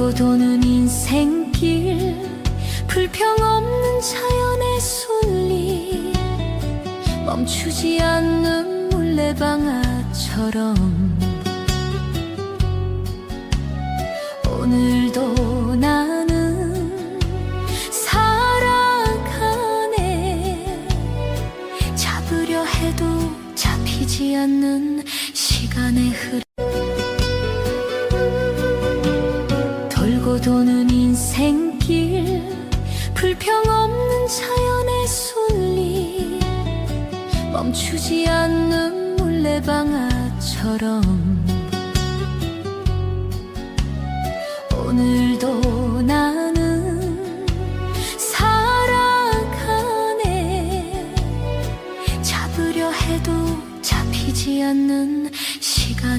돌고 도는 인생길 불평 없는 자연의 순리. 멈추지 않는 물레방아처럼. 오늘도 나는 살아가네. 잡으려 해도 잡히지 않는 시간의 흐름 도는 인생길 불평 없는 자연의 순리. 멈추지 않는 물레방아처럼. 오늘도 나는 살아가네. 잡으려 해도 잡히지 않는 시간.